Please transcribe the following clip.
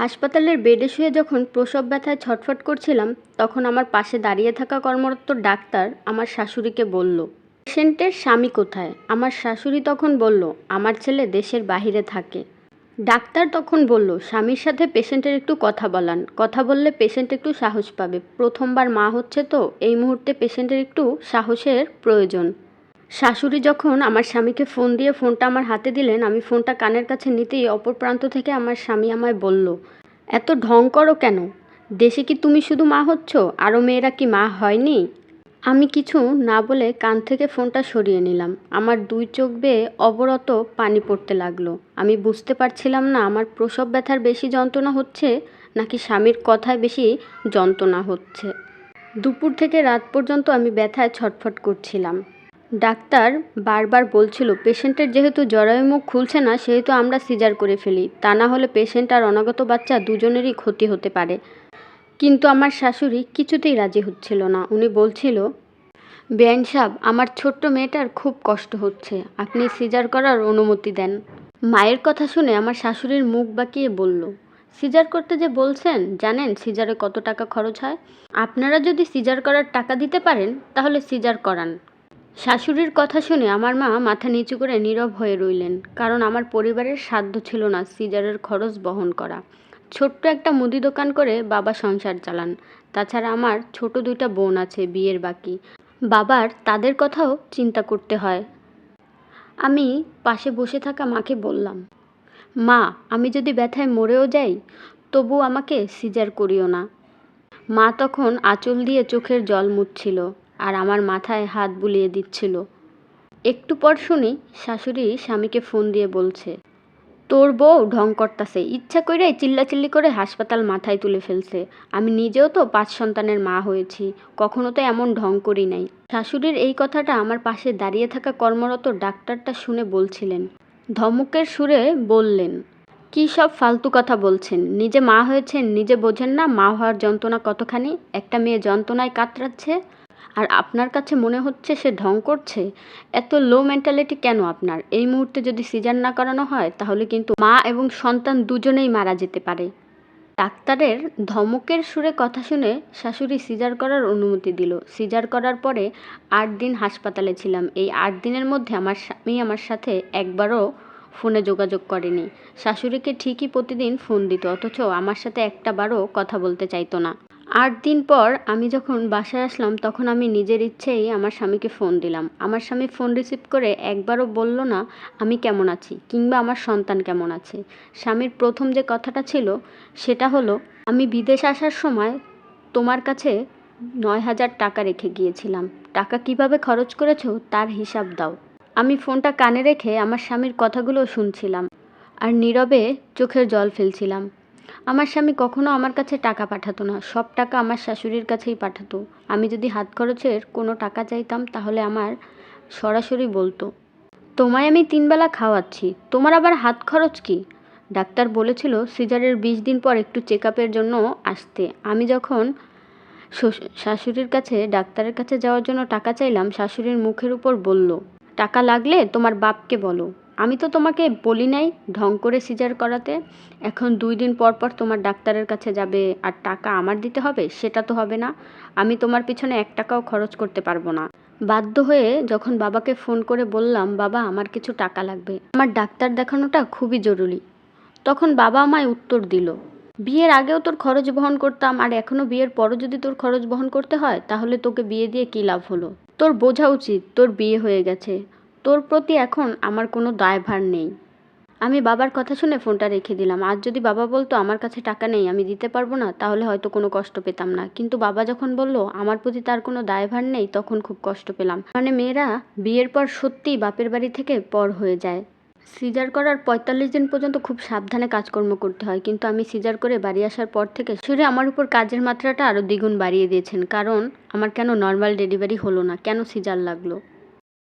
হাসপাতালের বেডে শুয়ে যখন প্রসব ব্যথায় ছটফট করছিলাম, তখন আমার পাশে দাঁড়িয়ে থাকা কর্মরত ডাক্তার আমার শাশুড়িকে বলল, পেশেন্টের স্বামী কোথায়? আমার শাশুড়ি তখন বলল, আমার ছেলে দেশের বাইরে থাকে। ডাক্তার তখন বলল, স্বামীর সাথে পেশেন্টের একটু কথা বলান। কথা বললে পেশেন্ট একটু সাহস পাবে। প্রথমবার মা হচ্ছে তো, এই মুহূর্তে পেশেন্টের একটু সাহসের প্রয়োজন। শাশুড়ি যখন আমার স্বামীকে ফোন দিয়ে ফোনটা আমার হাতে দিলেন, আমি ফোনটা কানের কাছে নিতেই অপর প্রান্ত থেকে আমার স্বামী আমায় বলল, এত ঢং করো কেন? দেশে কি তুমি শুধু মা হচ্ছ? আরও মেয়েরা কি মা হয়নি? আমি কিছু না বলে কান থেকে ফোনটা সরিয়ে নিলাম। আমার দুই চোখ বেয়ে অবরত পানি পড়তে লাগল। আমি বুঝতে পারছিলাম না, আমার প্রসব ব্যথার বেশি যন্ত্রণা হচ্ছে নাকি স্বামীর কথায় বেশি যন্ত্রণা হচ্ছে। দুপুর থেকে রাত পর্যন্ত আমি ব্যথায় ছটফট করছিলাম। ডাক্তার বারবার বলছিল, পেশেন্টের যেহেতু জরায়ু মুখ খুলছে না, সেহেতু আমরা সিজার করে ফেলি। তা না হলে পেশেন্ট আর অনাগত বাচ্চা দুজনেরই ক্ষতি হতে পারে। কিন্তু আমার শাশুড়ি কিছুতেই রাজি হচ্ছিল না। উনি বলছিল বেআইন সাহেব, আমার ছোট্ট মেয়েটার খুব কষ্ট হচ্ছে। আপনি সিজার করার অনুমতি দেন। মায়ের কথা শুনে আমার শাশুড়ির মুখ বাঁকিয়ে বলল, সিজার করতে যে বলছেন, জানেন সিজারে কত টাকা খরচ হয়? আপনারা যদি সিজার করার টাকা দিতে পারেন, তাহলে সিজার করান। শাশুড়ির কথা শুনে আমার মা মাথা নিচু করে নীরব হয়ে রইলেন, কারণ আমার পরিবারের সাধ্য ছিল না সিজারের খরচ বহন করা। ছোট্ট একটা মুদি দোকান করে বাবা সংসার চালান। তাছাড়া আমার ছোট দুইটা বোন আছে, বিয়ের বাকি। বাবার তাদের কথাও চিন্তা করতে হয়। আমি পাশে বসে থাকা মাকে বললাম, মা, আমি যদি ব্যথায় মরেও যাই, তবু আমাকে সিজার করিও না। মা তখন আঁচল দিয়ে চোখের জল মুছছিল। আর আমার মাথায় হাত বুলিয়ে দিচ্ছিল। একটু পর শুনি শাশুড়ি স্বামীকে ফোন দিয়ে বলছে, তোর বউ ঢং করতাছে, ইচ্ছা কইরাই চিল্লাচিল্লি করে হাসপাতাল মাথায় তুলে ফেলছে। আমি নিজেও তো পাঁচ সন্তানের মা হয়েছি, কখনো তো এমন ঢং করি নাই। শাশুড়ির এই কথাটা আমার পাশে দাঁড়িয়ে থাকা কর্মরত ডাক্তারটা শুনে বলছিলেন। ধমকের সুরে বললেন, কী সব ফালতু কথা বলছেন? নিজে মা হয়েছেন, নিজে বোঝেন না, মা হওয়ার যন্ত্রণা কতখানি? একটা মেয়ে যন্ত্রণায় কাতরাচ্ছে আর আপনার কাছে মনে হচ্ছে সে ঢং করছে? এত লো মেন্টালিটি কেন আপনার? এই মুহূর্তে যদি সিজার না করানো হয়, তাহলে কিন্তু মা এবং সন্তান দুজনেই মারা যেতে পারে। ডাক্তারের ধমকের সুরে কথা শুনে শাশুড়ি সিজার করার অনুমতি দিল। সিজার করার পরে আট দিন হাসপাতালে ছিলাম। এই আট দিনের মধ্যে আমার স্বামী আমার সাথে একবারও ফোনে যোগাযোগ করেনি। শাশুড়িকে ঠিকই প্রতিদিন ফোন দিত, অথচ আমার সাথে একটা বারও কথা বলতে চাইতো না। আট দিন পর আমি যখন বাসায় আসলাম, তখন আমি নিজের ইচ্ছেই আমার স্বামীকে ফোন দিলাম। আমার স্বামী ফোন রিসিভ করে একবারও বলল না, আমি কেমন আছি? কিংবা, আমার সন্তান কেমন আছে? স্বামীর প্রথম যে কথাটা ছিল, সেটা হলো, আমি বিদেশ আসার সময় তোমার কাছে নয় হাজার টাকা রেখে গিয়েছিলাম। টাকা কীভাবে খরচ করেছ, তার হিসাব দাও। আমি ফোনটা কানে রেখে আমার স্বামীর কথাগুলো শুনছিলাম আর নীরবে চোখের জল ফেলছিলাম। আমার স্বামী কখনো আমার কাছে টাকা পাঠাতো না, সব টাকা আমার শাশুড়ির কাছেই পাঠাতো। আমি যদি হাত খরচের কোনো টাকা চাইতাম, তাহলে আমার সরাসরি বলতো, তোমায় আমি তিনবেলা খাওয়াচ্ছি, তোমার আবার হাত খরচ কি? ডাক্তার বলেছিল, সিজারের বিশ দিন পর একটু চেক আপের জন্য আসতে। আমি যখন শাশুড়ির কাছে, ডাক্তারের কাছে যাওয়ার জন্য টাকা চাইলাম, শাশুড়ির মুখের উপর বলল, টাকা লাগলে তোমার বাপকে বলো। আমি তো তোমাকে বলি নাই ঢং করে সিজার করাতে। এখন দুই দিন পর পর তোমার ডাক্তারের কাছে যাবে আর টাকা আমার দিতে হবে, সেটা তো হবে না। আমি তোমার পিছনে এক টাকাও খরচ করতে পারব না। বাধ্য হয়ে যখন বাবাকে ফোন করে বললাম, বাবা, আমার কিছু টাকা লাগবে। আমার ডাক্তার দেখানোটা খুবই জরুরি। তখন বাবা আমায় উত্তর দিল, বিয়ের আগেও তোর খরচ বহন করতাম আর এখনও বিয়ের পরও যদি তোর খরচ বহন করতে হয়, তাহলে তোকে বিয়ে দিয়ে কী লাভ হলো? তোর বোঝা উচিত, তোর বিয়ে হয়ে গেছে। তোর প্রতি এখন আমার কোনো দায়ভার নেই। আমি বাবার কথা শুনে ফোনটা রেখে দিলাম। আজ যদি বাবা বলতো, আমার কাছে টাকা নেই, আমি দিতে পারব না, তাহলে হয়তো কোনো কষ্ট পেতাম না। কিন্তু বাবা যখন বলল, আমার প্রতি তার কোনো দায়ভার নেই, তখন খুব কষ্ট পেলাম। মানে মেয়েরা বিয়ের পর সত্যিই বাপের বাড়ি থেকে পর হয়ে যায়। সিজার করার পঁয়তাল্লিশ দিন পর্যন্ত খুব সাবধানে কাজকর্ম করতে হয়। কিন্তু আমি সিজার করে বাড়ি আসার পর থেকে শুধু আমার উপর কাজের মাত্রাটা আরও দ্বিগুণ বাড়িয়ে দিয়েছেন। কারণ আমার কেন নর্মাল ডেলিভারি হলো না? কেন সিজার লাগল?